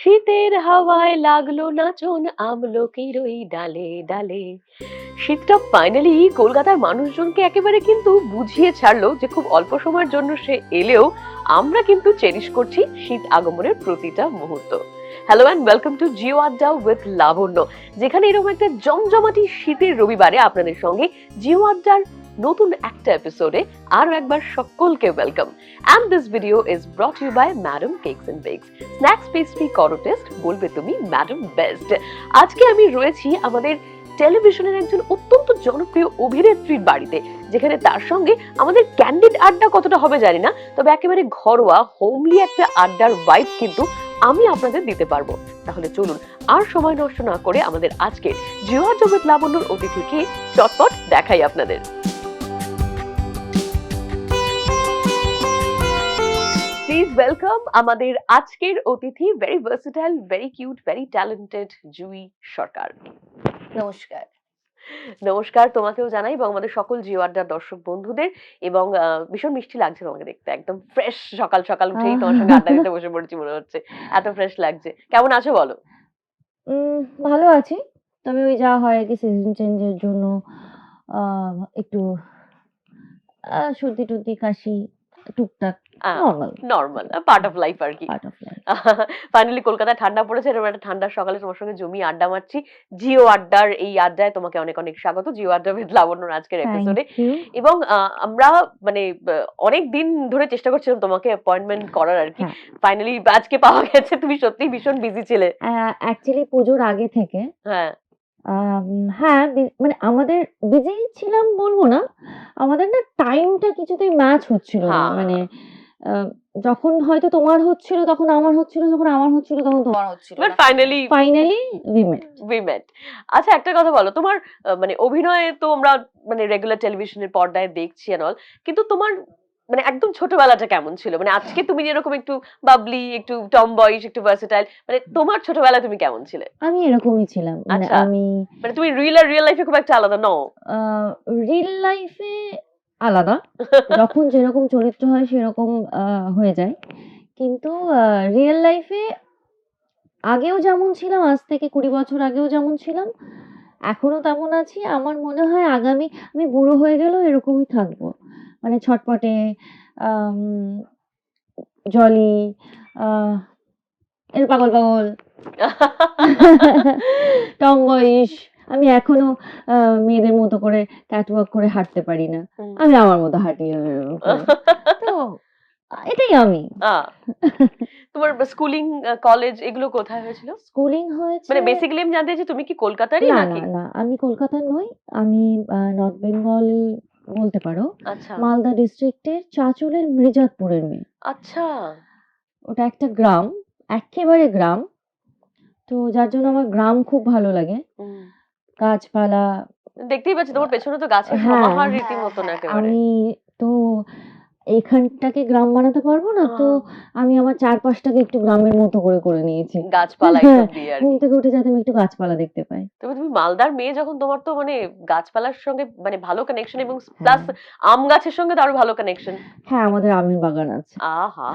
শীতের হাওয়ায় লাগল নাচন আমলকির ওই ডালে ডালে। শীতটা ফাইনালি কলকাতার মানুষজনকে একেবারে কিন্তু বুঝিয়ে ছাড়লো যে খুব অল্প সময়ের জন্য সে এলেও আমরা কিন্তু চেরিশ করছি শীত আগমনের প্রতিটা মুহূর্ত। Hello and welcome to Jio Adda with Labonya যেখানে এরকম একটা জমজমাটি শীতের রবিবারে আপনাদের সঙ্গে জিও আড্ডার নতুন একটা এপিসোডে আরও একবার সকলকে welcome and this video is brought you by madam cakes and bakes snacks pastry করো টেস্ট বলবে তুমি ম্যাডাম বেস্ট আজকে আমি রয়েছি আমাদের টেলিভিশনের একজন অত্যন্ত জনপ্রিয় অভিনেত্রীর বাড়িতে, যেখানে তার সঙ্গে আমাদের ক্যান্ডিড আড্ডা কতটা হবে জানি না, তবে একেবারে ঘরোয়া হোমলি একটা আড্ডার ভাইব কিন্তু আমি আপনাদের দিতে পারব। তাহলে চলুন আর সময় নষ্ট না করে আমাদের আজকে জিও আড্ডা উইথ লাবণ্যর অতিথিকে চটপট দেখাই আপনাদের। ওয়েলকাম আমাদের আজকের অতিথি very versatile very cute very talented Jui Sarkar. নমস্কার। নমস্কার তোমাকেও জানাই এবং আমাদের সকল জিও আড্ডার দর্শক বন্ধুদের এবং ভীষণ মিষ্টি লাগছে তোমাকে দেখতে একদম ফ্রেশ সকাল সকাল উঠেই তোমার সঙ্গে আড্ডা দিতে বসে পড়েছি মনে হচ্ছে এত ফ্রেশ লাগছে। কেমন আছো বলো? উম, ভালো আছি তবে ওই যা হয় আর কি সিজন চেঞ্জের জন্য আহ, একটু সর্দি টর্দি কাশি টুকটাক নর্মাল পার্ট অফ লাইফ আর কি। ফাইনালি ঠান্ডা পড়েছে এরকম একটা ঠান্ডার সকালে তোমার সঙ্গে জমি আড্ডা মারছি। জিও আড্ডার এই আড্ডায় তোমাকে অনেক অনেক স্বাগত। জিও আড্ডা উইথ লাবণ্যর আজকের এপিসোডে এবং আমরা মানে অনেক দিন ধরে চেষ্টা করছিলাম তোমাকে অ্যাপয়েন্টমেন্ট করার আর কি। হ্যাঁ। ফাইনালি আজকে পাওয়া গেছে। তুমি সত্যি ভীষণ বিজি ছিলে। অ্যাকচুয়ালি পুজোর আগে থেকে হ্যাঁ। আম, হ্যাঁ বি- মানে আমাদের বিজি ছিলাম বলব না আমাদের না টাইমটা কিছুতেই ম্যাচ হচ্ছিল না। হ্যাঁ। মানে যখন হয়তো তোমার হচ্ছিল তখন আমার হচ্ছিল যখন আমার হচ্ছিল তখন তোমার হচ্ছিল but finally finally we met we met আচ্ছা একটা কথা বলো তোমার মানে অভিনয়ে তো আমরা মানে রেগুলার টেলিভিশনের পর্দায় দেখছি and all কিন্তু তোমার মানে একদম ছোটবেলাটা কেমন ছিল? মানে আজকে তুমি যেরকম একটু বাবলি একটু টম বয়েস একটু ভার্সেটাইল মানে তোমার ছোটবেলা তুমি কেমন ছিলে? আমি এরকমই ছিলাম। মানে আচ্ছা। আমি মানে তুমি রিয়েল আর রিয়েল লাইফে খুব একটা আলাদা নও রিয়েল লাইফে আলাদা। যখন যেরকম চরিত্র হয় সেরকম হয়ে যায়। কিন্তু রিয়েল লাইফে আগেও যেমন ছিলাম আজ থেকে কুড়ি বছর আগেও যেমন ছিলাম এখনও তেমন আছি। আমার মনে হয় আগামী আমি বুড়ো হয়ে গেলেও এরকমই থাকব। মানে ছটপটে জলি আহ, এর পাগল পাগল। টমবয়স আমি এখনও মেয়েদের মতো করে ক্যাটওয়াক করে হাঁটতে পারি না। আমি আমার মতো হাঁটি তো এটাই আমি। তোমার স্কুলিং কলেজ এগুলো কোথায় হয়েছিল? স্কুলিং হয়েছে মানে বেসিক্যালি আমি জানতে চাই তুমি কি কলকাতারই নাকি? না না আমি কলকাতার নই আমি নর্থ বেঙ্গল বলতে পারো। আচ্ছা। মালদা ডিস্ট্রিক্টের চাঁচলের মির্জাতপুরের মেয়ে। আচ্ছা। ওটা একটা গ্রাম একেবারে গ্রাম। তো যার জন্য আমার গ্রাম খুব ভালো লাগে। গাছপালা। দেখতেই পাচ্ছি তোমার পেছনে তো গাছের সমাহার রীতিমতন হ্যাঁ, আমি তো এইখানটাকে গ্রাম বানাতে পারব না? তো আমি আমার চারপাশটাকে একটু গ্রামের মতো করে করে নিয়েছি। গাছপালা হ্যাঁ, এইসব দিয়ে আর ঘুম থেকে উঠে যাতে আমি একটু গাছপালা দেখতে পাই। তবে তুমি মালদার মেয়ে যখন তোমার তো মানে গাছপালার সঙ্গে মানে ভালো কানেকশন এবং প্লাস আম গাছের সঙ্গে তো আরও ভালো কানেকশন হ্যাঁ আমাদের আমের বাগান আছে। আহা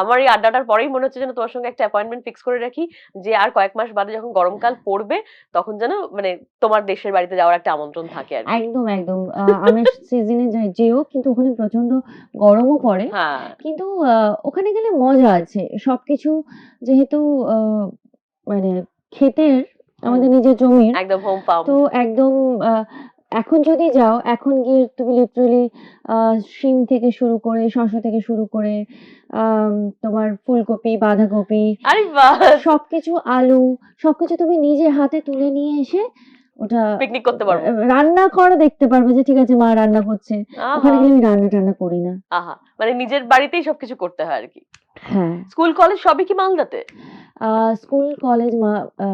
আমার এই আড্ডাটার পরেই মনে হচ্ছে যেন তোমার সঙ্গে একটা অ্যাপয়েন্টমেন্ট ফিক্স করে রাখি যে আর কয়েক মাস বাদে যখন গরমকাল পড়বে তখন যেন মানে তোমার দেশের বাড়িতে যাওয়ার একটা আমন্ত্রণ থাকে আর কি। একদম একদম। আমের সিজনে যেও কিন্তু ওখানে প্রচণ্ড গরমও পড়ে। হ্যাঁ। কিন্তু আহ, ওখানে গেলে মজা আছে। সবকিছু যেহেতু আহ, মানে ক্ষেতের আমাদের নিজের জমির একদম হোম তো একদম এখন যদি যাও এখন গিয়ে তুমি লিটারালি শিম থেকে শুরু করে শসা থেকে শুরু করে তোমার ফুলকপি বাঁধাকপি সবকিছু আলু সবকিছু তুমি নিজে হাতে তুলে নিয়ে এসে ওটা পিকনিক করতে পারব। রান্না করা দেখতে পারবে যে ঠিক আছে মা রান্না করছে। ওখানে গেলে আমি রান্না টান্না করি না। আহা মানে নিজের বাড়িতেই সবকিছু করতে হয় আর কি হ্যাঁ। স্কুল কলেজ সবই কি মালদাতে? স্কুল কলেজ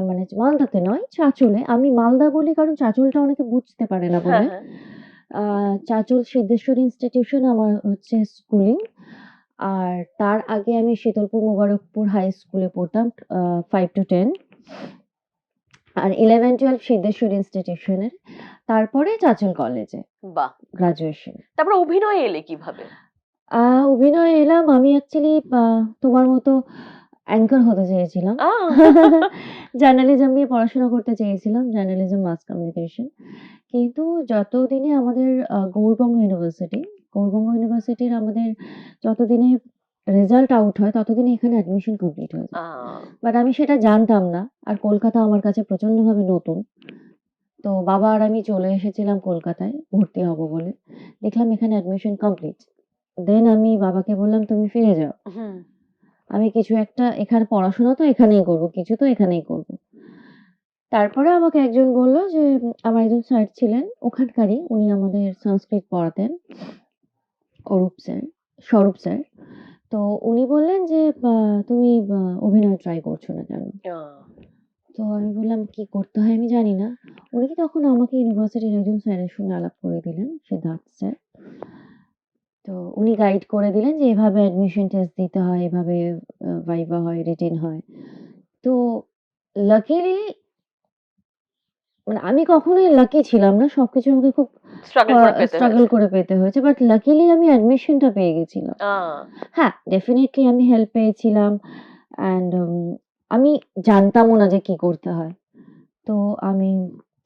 মানে মালদাতে নয় চাঁচলে। আমি মালদা বলি কারণ চাঁচলটা অনেকে বুঝতে পারে না বলে। হ্যাঁ চাঁচল সিদ্ধেশ্বর ইনস্টিটিউশন আমার হচ্ছে স্কুলিং। আর তার আগে আমি শীতলপুর মোবারকপুর হাই স্কুলে পড়তাম ফাইভ টু টেন আর ইলেভেন টুয়েলভ সিদ্ধেশ্বর ইনস্টিটিউশনের তারপরে চাঁচল কলেজে বাহ গ্রাজুয়েশন তারপর অভিনয়ে এলে কীভাবে অভিনয়ে এলাম আমি অ্যাকচুয়ালি তোমার মতো অ্যাঙ্কার হতে চেয়েছিলাম। জার্নালিজম নিয়ে পড়াশোনা করতে চেয়েছিলাম, জার্নালিজম মাস কমিউনিকেশন। কিন্তু যতদিনে আমাদের আ গৌড়বঙ্গ ইউনিভার্সিটি, গৌড়বঙ্গ ইউনিভার্সিটির আমাদের যতদিনে রেজাল্ট আউট হয় ততদিনে এখানে অ্যাডমিশন কমপ্লিট হয়ে যায়। বাট আমি সেটা জানতাম না। আর কলকাতা আমার কাছে প্রচন্ডভাবে নতুন। তো বাবা আর আমি চলে এসেছিলাম কলকাতায় ভর্তি হব বলে। দেখলাম এখানে অ্যাডমিশন কমপ্লিট। দেন আমি বাবাকে বললাম, "তুমি ফিরে যাও। আমি কিছু একটা এখানে পড়াশোনা তো এখানেই করব। কিছু তো এখানেই করব।" তারপরে আমাকে একজন বলল যে আমার একজন স্যার ছিলেন ওখানকারই। উনি আমাদের সংস্কৃত পড়াতেন। Arup sir, Swarup sir. তো উনি বললেন যে, "বা তুমি বা অভিনয় ট্রাই করছ না কেন?" আ তো আমি বললাম, "কি করতে হয় আমি জানি না।" উনি তখন আমাকে ইউনিভার্সিটির একজন স্যারের সঙ্গে আলাপ করে দিলেন, সিদ্ধার্থ স্যার। তো উনি গাইড করে দিলেন যে এভাবে অ্যাডমিশন টেস্ট দিতে হয়, এভাবে আ ভাইভা হয়, রিটেন হয়। তো লাকিলি মানে আমি কখনোই লাকি ছিলাম না। সবকিছু আমাকে খুব স্ট্রাগল করে পেতে স্ট্রাগল হয়েছে। করে পেতে হয়েছে। বাট লাকিলি আমি অ্যাডমিশনটা পেয়ে গেছিলাম। হ্যাঁ, ডেফিনিটলি আমি হেল্প পেয়েছিলাম অ্যান্ড উম আমি জানতামও না যে কি করতে হয়। তো আমি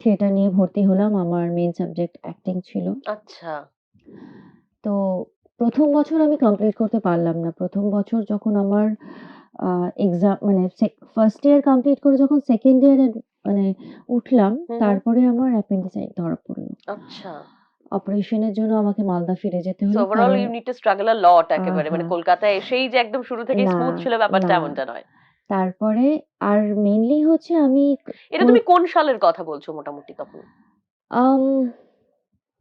থিয়েটার নিয়ে ভর্তি হলাম। আমার মেইন সাবজেক্ট অ্যাক্টিং ছিল। আচ্ছা। তো প্রথম বছর আমি কমপ্লিট করতে পারলাম না। প্রথম বছর যখন আমার এক্সাম মানে ফার্স্ট ইয়ার কমপ্লিট করে যখন সেকেন্ড ইয়ারে মানে উঠলাম, হুম, হুম। তারপরে আমার অ্যাপেন্ডিসাইট ধরা পড়ল। আচ্ছা। অপারেশনের জন্য আমাকে মালদা ফিরে যেতে সো হলো। ওভারঅল কারণ you need to struggle a lot uh একেবারে। মানে হ্যাঁ। কলকাতায় এসেই যে একদম শুরু থেকেই না, স্মুথ ছিল ব্যাপারটা এমনটা নয়। তারপরে আর মেইনলি হচ্ছে আমি এটা কল তুমি কোন সালের কথা বলছো মোটামুটি তখন? আম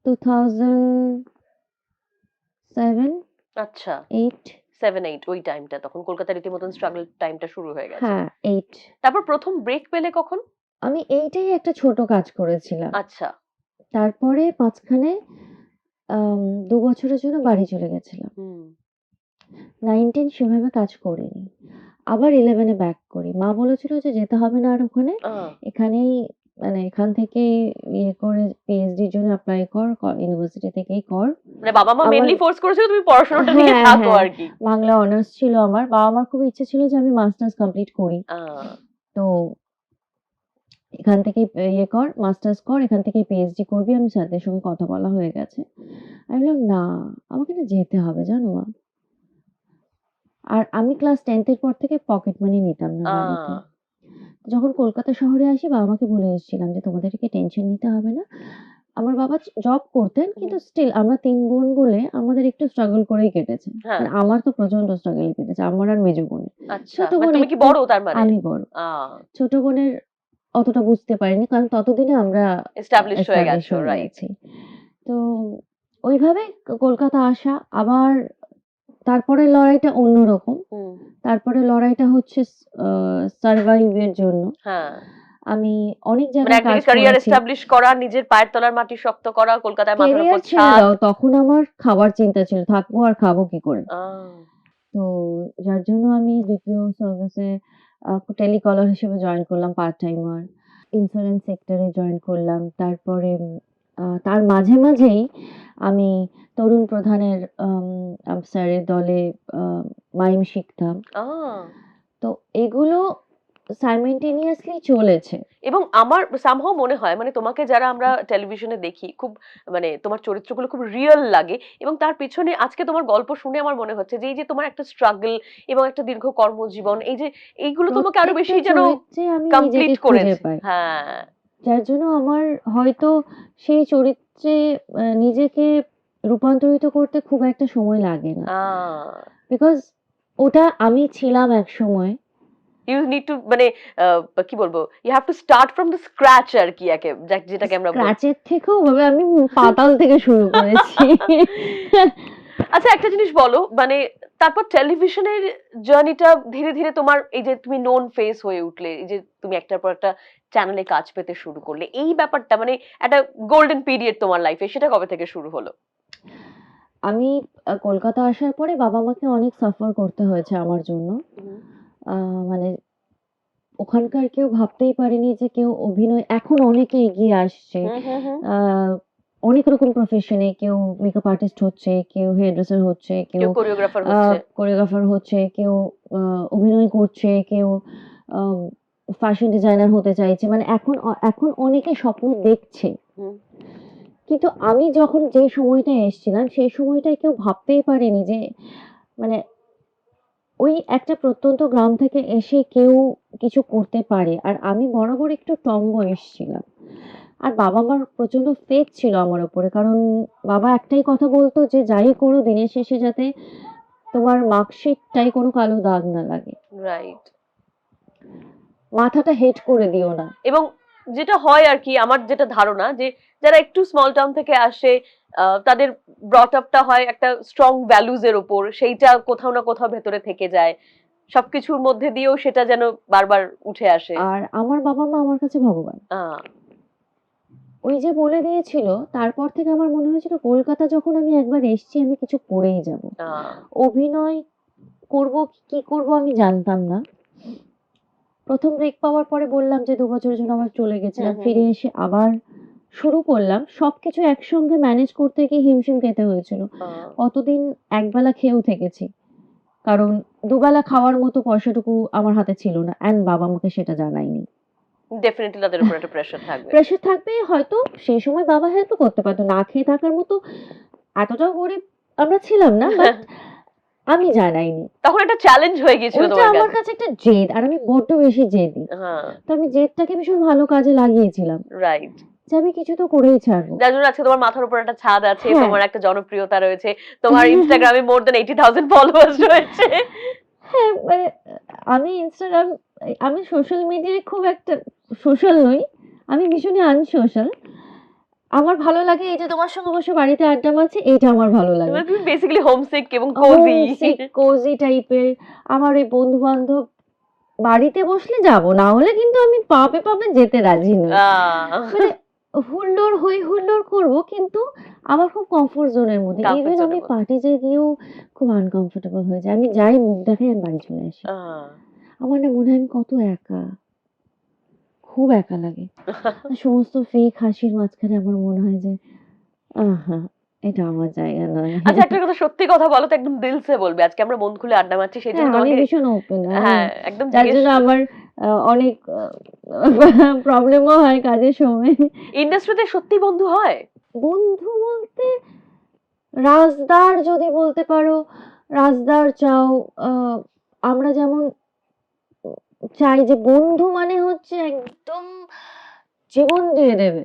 2007, আচ্ছা। 8 7-8 ওই টাইমটা তখন কলকাতায় রীতিমতন স্ট্রাগল টাইমটা শুরু হয়ে গেছে। হ্যাঁ, 8 তারপর ১ম ব্রেক পেলে কখন? আমি এইটাই একটা ছোট কাজ করেছিলাম। আচ্ছা। তারপরে মাঝখানে আম ২ বছরের জন্য বাড়ি চলে গেছিলাম। হুম। 9-10 সেভাবে কাজ করিনি। আবার 11 এ ব্যাক করি। মা বলেছিল যে, "যেতে হবে না আর ওখানে। আ এখানেই মানে এখান থেকেই ইয়ে করে পিএইচডির জন্য এপ্লাই কর। ক ইউনিভার্সিটি থেকেই কর।" মানে বাবা-মা আমার মেইনলি ফোর্স করেছিল তুমি পড়াশোনাটা নিয়ে হ্যাঁ, থাকো হ্যাঁ। আরকি। বাংলা অনার্স ছিল আমার। বাবা-মার খুব ইচ্ছে ছিল যে আমি মাস্টার্স কমপ্লিট করি। আ তো এখান থেকেই এ ইয়ে কর, মাস্টার্স কর, এখান থেকেই পিএইচডি করবি। আমি স্যারদের সঙ্গে কথা বলা হয়ে গেছে। আমি বললাম, "না, আমাকে না যেতে হবে জানো মা?" আর আমি ক্লাস 10th এর পর থেকে পকেট মানি নিতাম না বাড়িতে। যখন কলকাতা শহরে আসি বাবা-মাকে বলে এসেছিলাম যে, "তোমাদেরকে টেনশন নিতে হবে না।" আমার বাবা জব করতেন কিন্তু স্টিল আমরা তিন বোন বলে আমাদের একটু স্ট্রাগল করেই কেটেছে। হ্যাঁ। মানে আমার তো প্রচণ্ড স্ট্রাগল কেটেছে। আমার আর মেজো বোনের। আচ্ছা। ছোট মানে বোন তুমি কি একটু বড় তার মানে? আমি বড়। আ ছোট বোনের অতটা বুঝতে পারিনি। কারণ ততদিনে আমরা এস্টাবলিশড হয়ে এস্টাবলিশ গেছো। রাইট। তো ওইভাবে কলকাতা আসা। আবার তারপরের লড়াইটা অন্যরকম। হুম। তারপরের লড়াইটা হচ্ছে স আ সারভাইভ এর জন্য। হ্যাঁ। আমি অনেক মানে জায়গায় কাজ একদিকে ক্যারিয়ার। এস্টাবলিশ করা, নিজের পায়ের তলার মাটি শক্ত করা, কলকাতায় মাথার উপর ছাদ। তখন আমার খাবার চিন্তা ছিল। থাকব আর খাব কি করে? তো যার জন্য আমি বিপিও সার্ভিসে আ টেলিকলার হিসেবে জয়েন করলাম পার্ট টাইমার। ইন্স্যুরেন্স সেক্টরে জয়েন করলাম। তারপরে আ তার মাঝে, মাঝেই আমি তরুণ প্রধানের আম আম স্যারের দলে আ মাইম শিখতাম। তো এগুলো সাইমেন্টেনিয়াসলি চলেছে। এবং আমার সামহাউ মনে হয় মানে তোমাকে যারা আমরা টেলিভিশনে দেখি খুব মানে তোমার চরিত্রগুলো খুব রিয়াল লাগে এবং তার পিছনে আজকে তোমার গল্প শুনে আমার মনে হচ্ছে যে এই যে তোমার একটা স্ট্রাগল এবং একটা দীর্ঘ কর্মজীবন এই যে এইগুলো তোমাকে আরও বেশি যেন কমপ্লিট করেছে। হ্যাঁ। যার জন্য আমার হয়তো সেই চরিত্রে নিজেকে রূপান্তরিত করতে খুব একটা সময় লাগে না। বিকজ ওটা আমি ছিলাম একসময়। ইউ নিড টু মানে কি বলব? You have to start from the scratch আরকি একে যা যেটাকে আমরা। স্ক্র্যাচের থেকেও ভাবে আমি পাতাল থেকে শুরু করেছি। আচ্ছা একটা জিনিস বলো মানে তারপর টেলিভিশনের জার্নিটা ধীরে, ধীরে তোমার এই যে তুমি নোন ফেস হয়ে উঠলে, এই যে তুমি একটার পর একটা চ্যানেলে কাজ পেতে শুরু করলে। এই ব্যাপারটা মানে একটা গোল্ডেন পিরিয়ড তোমার লাইফে সেটা কবে থেকে শুরু হলো? আমি কলকাতা আসার পরে বাবা-মাকে অনেক সাফার করতে হয়েছে আমার জন্য। আ মানে ওখানকার কেউ ভাবতেই পারেনি যে কেউ অভিনয় এখন অনেকে এগিয়ে আসছে। হুম, হুম, হুম। আ অনেক রকম প্রফেশনে কেউ মেকআপ আর্টিস্ট হচ্ছে কেউ হেয়ার ড্রেসার হচ্ছে কেউ কেউ কোরিওগ্রাফার হচ্ছে কোরিওগ্রাফার হচ্ছে কেউ আহ, অভিনয় করছে কেউ ফ্যাশন ডিজাইনার হতে চাইছে মানে এখন অ- এখন অনেকে স্বপ্ন দেখছে হুম। কিন্তু আমি যখন যে সময়টা এসেছিলাম সেই সময়টায় কেউ ভাবতেই পারেনি যে মানে ওই একটা প্রত্যন্ত গ্রাম থেকে এসে কেউ কিছু করতে পারে। আর আমি বরাবর একটু টম্ব এসেছিলাম। আর বাবা মার প্রচণ্ড ফেথ ছিল আমার উপরে। কারণ বাবা একটাই কথা বলতো যে যাই করো দিনের শেষে যাতে তোমার মার্কশিটটাই কোনো কালো দাগ না লাগে। রাইট মাথাটা হেট করে দিও না। এবং যেটা হয় আর কি আমার যেটা ধারণা যে যারা একটু স্মল টাউন থেকে আসে তাদের ব্রট আপটা হয় একটা স্ট্রং ভ্যালুজ এর উপর সেইটা কোথাও না কোথাও ভেতরে থেকে যায়। সবকিছুর মধ্যে দিয়েও সেটা যেন বারবার উঠে আসে। আর আমার বাবা মা আমার কাছে ভগবান। ওই যে বলে দিয়েছিল তারপর থেকে আমার মনে হয়েছিল কলকাতা যখন আমি একবার এসেছি আমি কিছু করেই যাব। অভিনয় করব কি করব আমি জানতাম না। প্রথম ব্রেক পাওয়ার পরে বললাম যে দু বছরের জন্য আমার চলে গেছিলাম হুম হুম ফিরে এসে আবার শুরু করলাম সবকিছু একসঙ্গে ম্যানেজ করতে গিয়ে হিমশিম খেতে হয়েছিল। আহ, কতদিন একবেলা খেয়েও থেকেছি। কারণ দুবেলা খাওয়ার মতো পয়সাটুকু আমার হাতে ছিল না অ্যান্ড বাবা আমাকে সেটা জানায়নি। ডেফিনেটলি তাদের উপর একটা প্রেশার থাকবে। প্রেশার থাকবে হয়তো সেই সময় বাবা হেল্প করতে পারতো। না খেয়ে থাকার মতো এতটাও গরিব আমরা ছিলাম না বাট আমি জানাইনি। তখন একটা চ্যালেঞ্জ হয়ে গিয়েছিল তোমার আমার কাছে। কাছে একটা জেদ আর আমি বড্ড বেশি জেদি। হ্যাঁ। তো আমি জেদটাকে ভীষণ ভালো কাজে লাগিয়েছিলাম। রাইট যে আমি কিছু তো করেই ছাড়বো। যার জন্য আজকে তোমার মাথার উপর একটা ছাদ আছে হ্যাঁ। তোমার একটা জনপ্রিয়তা রয়েছে তোমার ইনস্টাগ্রামে মোর দেন এইটি থাউজেন্ড ফলোয়ার্স রয়েছে। হ্যাঁ মানে আমি ইনস্টাগ্রাম আমি সোশ্যাল মিডিয়ায় খুব একটা সোশ্যাল নই আমি ভীষণই আনসোশ্যাল আমার ভালো লাগে এই যে তোমার সঙ্গে বসে বাড়িতে আড্ডা মারছি এটা আমার ভালো লাগে। তুমি বেসিক্যালি হোমসিক এবং কোজি কোজি টাইপের আমার ওই বন্ধু বান্ধব বাড়িতে বসলে যাব না হলে কিন্তু আমি পাবে পাবে যেতে রাজি নই। মানে হুল্লোড় হই হুল্লোড় করব কিন্তু আমার খুব কমফোর্ট জোনের মধ্যে। Comfort ইভেন zone আমি এর মধ্যে। পার্টিতে গিয়েও খুব আনকমফোর্টেবল হয়ে যাই। আমি যাই মুখ দেখাই আমি বাড়ি চলে আসি। আমার না মনে হয় আমি কত একা। খুব একা লাগে। আর সমস্ত ফেক হাসির মাঝখানে আমার মনে হয় যে আহা। এটা আমার জায়গা নয়। আচ্ছা একটা কথা সত্যি কথা বলো তো একদম দিলসে বলবে। আজকে আমরা মন খুলে আড্ডা মারছি সেটা হ্যাঁ, আমি ভীষণ ওপেন হ্যাঁ একদম যার জন্য আমার অনেক প্রবলেমও হয় কাজের সময়। ইন্ডাস্ট্রিতে সত্যি বন্ধু হয়? বন্ধু বলতে রাজদার যদি বলতে পারো রাজদার চাও আহ, আমরা যেমন চাই যে বন্ধু মানে হচ্ছে একদম জীবন দিয়ে দেবে।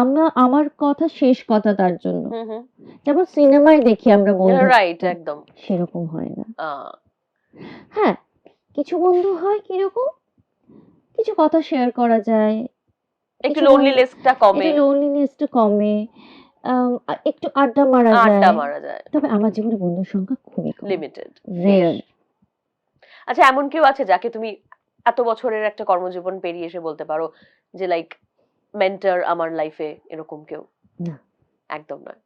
আমরা আমার কথা শেষ কথা তার জন্য। যেমন সিনেমায় দেখি আমরা বন্ধু। রাইট একদম। সেরকম হয় না। হ্যাঁ কিছু বন্ধু হয় কীরকম? কিছু কথা শেয়ার করা যায়। একটু লোনলিনেসটা কমে। একটু লোনলিনেসটা কমে। একটু আড্ডা মারা আড্ডা মারা যায়। তবে আমার জীবনে বন্ধুর সংখ্যা খুবই কম। লিমিটেড রেয়ার আচ্ছা এমন কেউ আছে যাকে তুমি এত বছরের একটা কর্মজীবন পেরিয়ে এসে বলতে পারো যে লাইক মেন্টর আমার লাইফে এরকম কেউ? একদম নয়।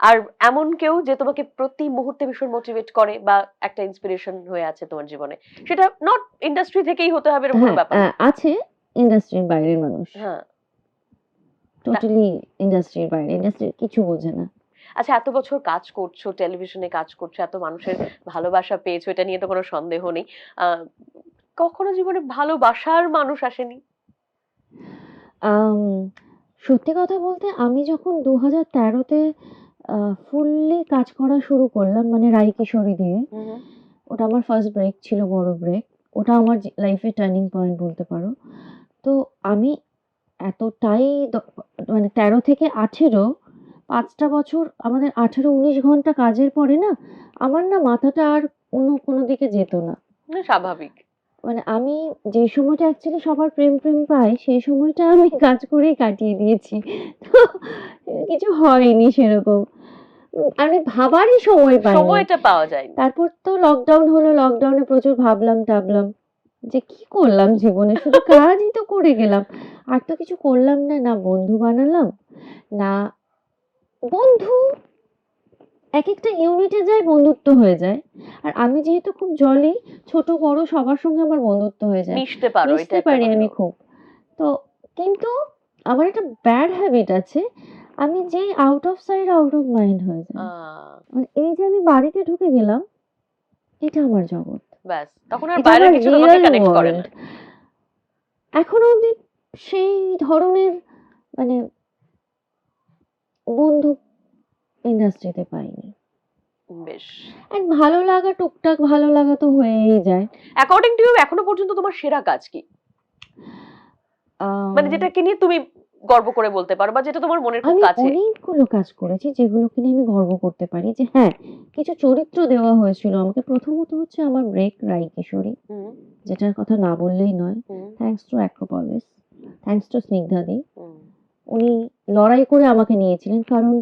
আর এমন কেউ যে তোমাকে প্রতি মুহূর্তে ভীষণ মোটিভেট করে বা একটা ইন্সপিরেশন হয়ে আছে তোমার জীবনে? সেটা নট ইন্ডাস্ট্রি থেকেই হতে হবে এরকম হ্যাঁ ব্যাপার আছে ইন্ডাস্ট্রির বাইরের মানুষ। হ্যাঁ। টোটালি ইন্ডাস্ট্রির বাইরে। ইন্ডাস্ট্রি কিছু বোঝে না। আচ্ছা এত বছর কাজ করছ টেলিভিশনে কাজ করছ এত মানুষের ভালোবাসা পেয়েছ এটা নিয়ে তো কোনো সন্দেহ নেই। আহ, কখনো জীবনে ভালোবাসার মানুষ আসেনি? আম, সত্যি কথা বলতে আমি যখন দু হাজার তেরোতে ফুললি কাজ করা শুরু করলাম মানে রাই কিশোরী দিয়ে ওটা আমার ফার্স্ট ব্রেক ছিল বড় ব্রেক ওটা আমার লাইফে টার্নিং পয়েন্ট বলতে পারো। তো আমি এতটাই দ- মানে তেরো থেকে আঠেরো পাঁচটা বছর আমাদের আঠেরো উনিশ ঘণ্টা কাজের পরে না আমার না মাথাটা আর অন্য কোনো দিকে যেত না। না, স্বাভাবিক। মানে আমি যে সময়টা অ্যাকচুয়ালি সবার প্রেম প্রেম পাই সেই সময়টা আমি কাজ করেই কাটিয়ে দিয়েছি। তো কিছু হয়নি সেরকম। আমি ভাবারই সময় পাইনি। সময়টা পাওয়া যায়নি। তারপর তো লকডাউন হলো লকডাউনে প্রচুর ভাবলাম টাবলাম যে কি করলাম জীবনে? শুধু কাজই তো করে গেলাম। আর তো কিছু করলাম না না বন্ধু বানালাম না বন্ধু এক একটা ইউনিটে যায় বন্ধুত্ব হয়ে যায়। আর আমি যেহেতু খুব জলি ছোট বড় সবার সঙ্গে আমার বন্ধুত্ব হয়ে যায়। মিশতে পারো একটা পারি আমি খুব। তো কিন্তু আমার একটা ব্যাড হ্যাবিট আছে আমি যেই out of sight out of mind হয়ে আহ, মানে এই যে আমি বাড়িতে ঢুকে গেলাম এটা আমার জগৎ। ব্যাস তখন আর আমার কিছু তোমাকে কানেক্ট করে না এখনও অবধি সেই ধরনের মানে বন্ধু ইন্ডাস্ট্রিতে পাইনি। বেশ। আর ভালো লাগা টুকটাক ভালো লাগা তো হয়েই যায়। অ্যাকর্ডিং টু ইউ এখনও পর্যন্ত তোমার সেরা কাজ কি? মানে যেটাকে নিয়ে তুমি গর্ব করে বলতে পারো বা যেটা তোমার মনের খুব কাছে? আমি অনেকগুলো কাজ করেছি যেগুলোকে নিয়ে আমি গর্ব করতে পারি যে হ্যাঁ কিছু চরিত্র দেওয়া হয়েছিল। আমাকে প্রথমত হচ্ছে আমার ব্রেক রাই কিশোরী যেটার কথা না বললেই নয়। Thanks to Acropolis thanks to স্নিগ্ধাদি উনি লড়াই করে আমাকে নিয়েছিলেন কারণ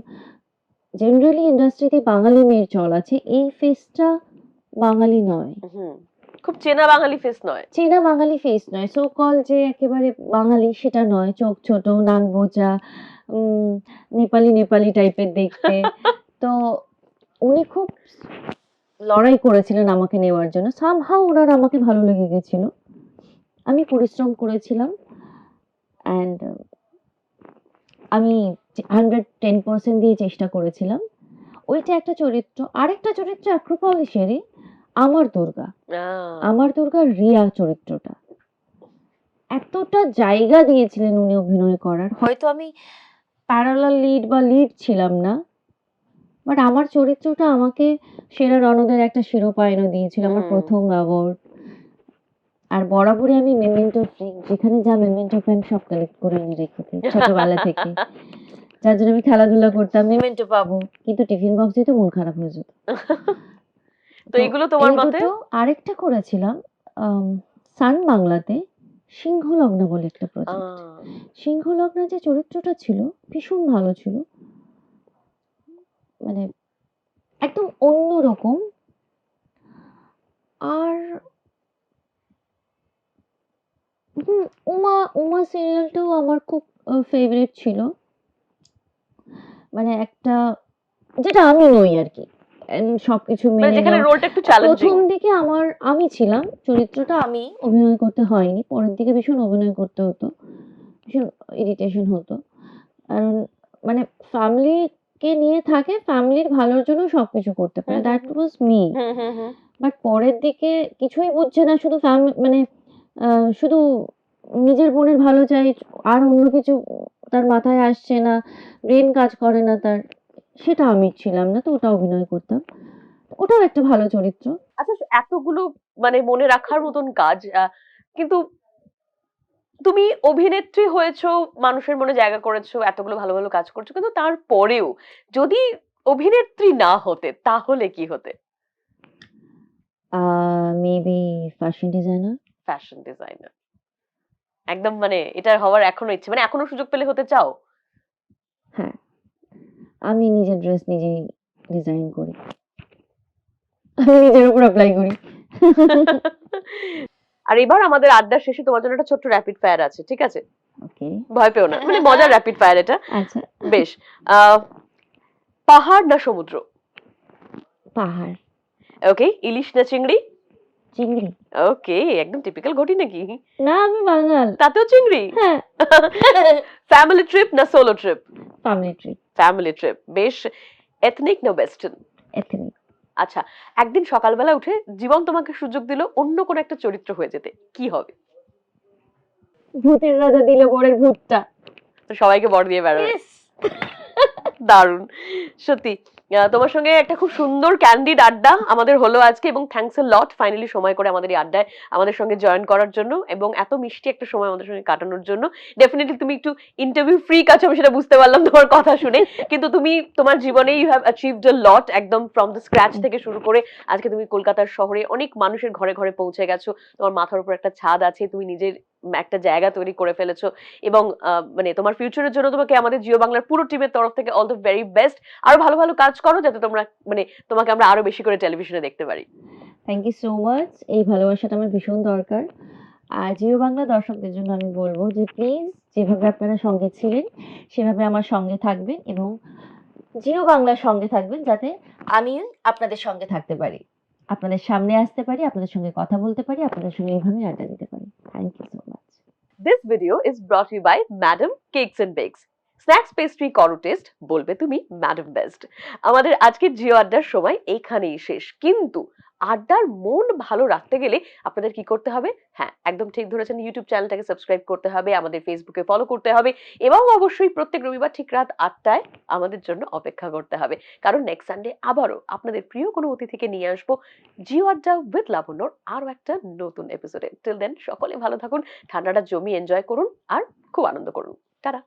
জেনারেলি ইন্ডাস্ট্রিতে বাঙালি মেয়ের চল আছে। এই ফেসটা বাঙালি নয়। খুব চেনা বাঙালি ফেস নয়। চেনা বাঙালি ফেস নয়। সো কল যে একেবারে বাঙালি সেটা নয়। চোখ ছোট নাক উম, নেপালি নেপালি টাইপের দেখতে। তো উনি খুব লড়াই করেছিলেন আমাকে নেওয়ার জন্য। সামহাও ওনার আমাকে ভালো লেগে গেছিল। আমি পরিশ্রম করেছিলাম। অ্যান্ড আমি হান্ড্রেড টেন পার্সেন্ট দিয়ে চেষ্টা করেছিলাম। ওইটা একটা চরিত্র আরেকটা চরিত্র অ্যাক্রোপলিসেরই আমার দুর্গা। আমার দুর্গার রিয়া চরিত্রটা। এতটা জায়গা দিয়েছিলেন উনি অভিনয় করার। হয়তো আমি প্যারালাল লিড বা লিড ছিলাম না বাট আমার চরিত্রটা আমাকে সেরা রণদের একটা শিরোপা এনে দিয়েছিল আমার প্রথম অ্যাওয়ার্ড আর বরাবরই আমি মেমেন্টো ফ্রিক যেখানে যা মেমেন্টো আমি সব কালেক্ট করে নিয়ে রেখেছি ছোটবেলা থেকে। যার জন্য আমি খেলাধুলা করতাম মেমেন্টো পাবো। কিন্তু টিফিন বক্স দিতে মন খারাপ হয়ে যেত। তো এগুলো তোমার মতে? আরেকটা করেছিলাম সান বাংলাতে সিংহলগ্ন বলে একটা প্রজেক্ট সিংহলগ্ন যে চরিত্রটা ছিল ভীষণ ভালো ছিল। মানে একদম অন্য রকম। আর উমা উমা সিরিয়ালটাও আমার খুব ফেভারিট ছিল। মানে একটা যেটা আমি নই আর কি সবকিছু মানে মেনে যেখানে রোলটা একটু চ্যালেঞ্জিং প্রথম দিকে আমার আমি ছিলাম চরিত্রটা আমি অভিনয় করতে হয়নি। পরের দিকে ভীষণ অভিনয় করতে হতো ভীষণ ইরিটেশন হতো। কারণ মানে ফ্যামিলিকে নিয়ে থাকে ফ্যামিলির ভালোর জন্য সবকিছু করতে পারে। দ্যাট। ওয়াজ মি বাট পরের দিকে কিছুই বুঝছে না শুধু ফ্যামিলি মানে শুধু নিজের বোনের ভালো চাই আর অন্য কিছু তার মাথায় আসছে না ব্রেন কাজ করে না তার সেটা আমি ছিলাম না তো ওটা অভিনয় করতাম। ওটাও একটা ভালো চরিত্র। আচ্ছা এতগুলো মানে মনে রাখার মতন কাজ কিন্তু তুমি অভিনেত্রী হয়েছো মানুষের মনে জায়গা করেছ এতগুলো ভালো ভালো কাজ করছ কিন্তু তারপরেও যদি অভিনেত্রী না হতে তাহলে কি হতে? Maybe fashion designer fashion designer একদম মানে এটার হওয়ার এখনও ইচ্ছে মানে এখনও সুযোগ পেলে হতে চাও? হ্যাঁ। আমি নিজের ড্রেস নিজেই ডিজাইন করি। আমি নিজের উপর অ্যাপ্লাই করি। আর এবার আমাদের আড্ডার শেষে তোমার জন্য একটা ছোট্ট র্যাপিড ফায়ার আছে ঠিক আছে? ওকে। ভয় পেও না মানে মজার র্যাপিড ফায়ার এটা। আচ্ছা। বেশ পাহাড় না সমুদ্র? পাহাড়। ওকে ইলিশ না চিংড়ি? চিংড়ি। ওকে একদম টিপিক্যাল ঘটি নাকি? না আমি বাঙাল। তাতেও চিংড়ি? হ্যাঁ। ফ্যামিলি ট্রিপ না solo trip family trip family trip বেশ এথনিক না ওয়েস্টার্ন এথনিক আচ্ছা একদিন সকালবেলা উঠে জীবন তোমাকে সুযোগ দিল অন্য কোন একটা চরিত্র হয়ে যেতে। কি হবে? ভূতের রাজা দিল বরের ভূতটা। তো সবাইকে বর দিয়ে বেড়াবে। দারুণ। সত্যি। তোমার সঙ্গে একটা খুব সুন্দর ক্যান্ডিড আড্ডা আমাদের হলো আজকে এবং থ্যাঙ্কস এ লট ফাইনালি সময় করে আমাদের এই আড্ডায় আমাদের সঙ্গে জয়েন করার জন্য এবং এত মিষ্টি একটা সময় আমাদের সঙ্গে কাটানোর জন্য। ডেফিনেটলি তুমি একটু ইন্টারভিউ ফ্রি কাছে আমি সেটা বুঝতে পারলাম তোমার কথা শুনে। কিন্তু তুমি তোমার জীবনে you have achieved a lot একদম ফ্রম দ্য স্ক্র্যাচ থেকে শুরু করে আজকে তুমি কলকাতার শহরে অনেক মানুষের ঘরে ঘরে পৌঁছে গেছো। তোমার মাথার উপর একটা ছাদ আছে, তুমি নিজের একটা জায়গা তৈরি করে ফেলেছো। এবং মানে তোমার ফিউচারের জন্য তোমাকে আমাদের জিও বাংলার পুরো টিমের তরফ থেকে অল দ্য ভেরি বেস্ট আরও ভালো ভালো কাজ করো যাতে তোমরা মানে তোমাকে আমরা আরও বেশি করে টেলিভিশনে দেখতে পারি। থ্যাংক ইউ সো মাচ এই ভালোবাসাটা আমার ভীষণ দরকার। আর জিও বাংলা দর্শকদের জন্য আমি বলব যে প্লিজ যেভাবে আপনারা সঙ্গে ছিলেন, সেভাবে আমার সঙ্গে থাকবেন এবং জিও বাংলার সঙ্গে থাকবেন যাতে আমি আপনাদের সঙ্গে থাকতে পারি। আপনাদের সামনে আসতে পারি, আপনাদের সঙ্গে কথা বলতে পারি, আপনাদের সঙ্গে এইভাবে আড্ডা দিতে পারি। Thank you so much this video is brought you by madam cakes and bakes. Snacks pastry করো টেস্ট বলবে তুমি ম্যাডাম বেস্ট আমাদের আজকের জিও আড্ডার সময় এখানেই শেষ। কিন্তু আড্ডার মন ভালো রাখতে গেলে আপনাদের কি করতে হবে? হ্যাঁ একদম ঠিক ধরেছেন ইউটিউব চ্যানেলটাকে সাবস্ক্রাইব করতে হবে, আমাদের ফেসবুকে ফলো করতে হবে এবং অবশ্যই প্রত্যেক রবিবার ঠিক রাত আটটায় আমাদের জন্য অপেক্ষা করতে হবে। কারণ নেক্সট সানডে আবারও আপনাদের প্রিয় কোনো অতিথিকে নিয়ে আসব, জিও আড্ডা উইথ লাবণ্যর আরও একটা নতুন এপিসোডে টিল দেন সকলে ভালো থাকুন, ঠান্ডাটা জমি এনজয় করুন আর খুব আনন্দ করুন। টাটা!